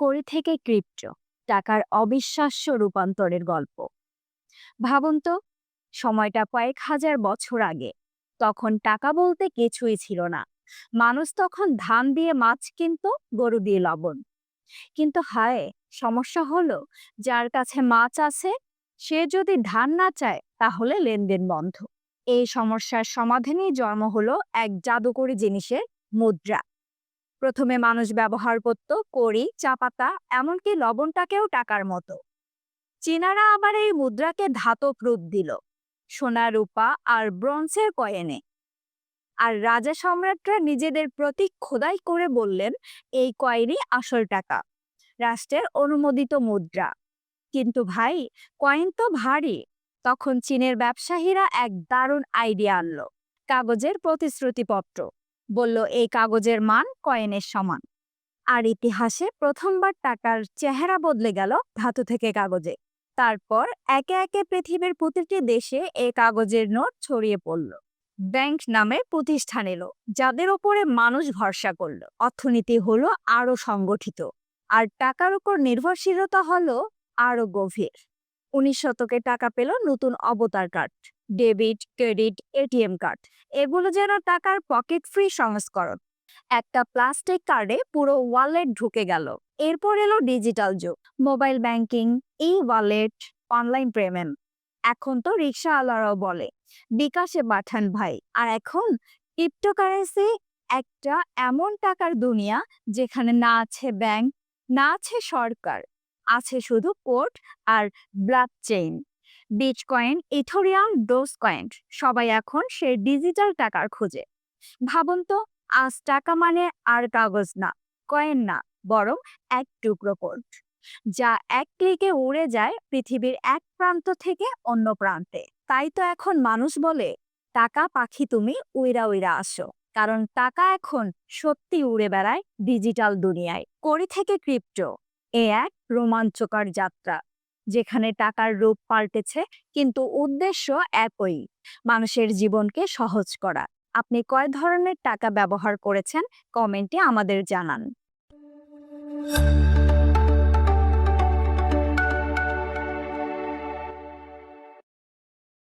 কড়ি থেকে ক্রিপ্টো, টাকার অবিশ্বাস্য রূপান্তরের গল্প। ভাবুন তো, সময়টা কয়েক হাজার বছর আগে। তখন টাকা বলতে কিছুই ছিল না। মানুষ তখন ধান দিয়ে মাছ কিনতো, গরু দিয়ে লবণ। কিন্তু হায়, সমস্যা হলো, যার কাছে মাছ আছে, সে যদি ধান না চায়, তাহলে লেনদেন বন্ধ। এই সমস্যার সমাধানেই জন্ম হলো এক জাদুকরী জিনিসের মুদ্রা। প্রথমে মানুষ ব্যবহার করত কড়ি চাপাতা এমনকি লবণটাকেও টাকার মতো। চীনারা আবার এই মুদ্রাকে ধাতব রূপ দিল, সোনা, রূপা আর ব্রোঞ্জের কয়েনে। আর রাজা সম্রাটরা নিজেদের প্রতীক খোদাই করে বললেন, এই কয়েনই আসল টাকা, রাষ্ট্রের অনুমোদিত মুদ্রা। কিন্তু ভাই, কয়েন তো ভারী। তখন চীনের ব্যবসায়ীরা এক দারুণ আইডিয়া আনলো, কাগজের প্রতিশ্রুতিপত্র। বলল, এই কাগজের মান কয়েনের সমান। আর ইতিহাসে প্রথমবার টাকার চেহারা বদলে গেল ধাতু থেকে কাগজে। তারপর একে একে পৃথিবীর প্রতিটি দেশে এই কাগজের নোট ছড়িয়ে পড়ল। ব্যাংক নামে প্রতিষ্ঠান এলো, যাদের ওপরে মানুষ ভরসা করল। অর্থনীতি হলো আরও সংগঠিত, আর টাকার উপর নির্ভরশীলতা হলো আরও গভীর। উনিশ শতকে টাকা পেল নতুন অবতার card debit, credit ATM card. এগুলো যেন টাকার পকেট ফ্রি সংস্করণ। একটা প্লাস্টিক কার্ডে পুরো ওয়ালেট ঢুকে গেল। এরপর এলো ডিজিটাল যুগ। Mobile banking, e wallet, online payment. এখন তো রিক্সাওয়ালারাও বলে, বিকাশে পাঠান ভাই। আর এখন ক্রিপ্টোকারেন্সি একটা এমন টাকার দুনিয়া যেখানে না আছে ব্যাংক, না আছে সরকার, আছে শুধু কোর্ট আর blockchain bitcoin ethereum dogecoin সবাই এখন সে ডিজিটাল টাকার খোঁজে। ভাবুন তো, আজ টাকা মানে আর কাগজ না কয়েন না, বরং এক টুকরো কোড যা এক ক্লিকে উড়ে যায় পৃথিবীর এক প্রান্ত থেকে অন্য প্রান্তে। তাই তো এখন মানুষ বলে, টাকা পাখি তুমি উইরা উইরা আসো। কারণ টাকা এখন সত্যি উড়ে বেড়ায় ডিজিটাল দুনিয়ায়। করি থেকে ক্রিপ্টো এ এক রোমাঞ্চকর যাত্রা। যেখানে টাকার রূপ পাল্টেছে, কিন্তু উদ্দেশ্য একই, মানুষের জীবনকে সহজ করা। আপনি কয় ধরনের টাকা ব্যবহার করেছেন? কমেন্টে আমাদের জানান।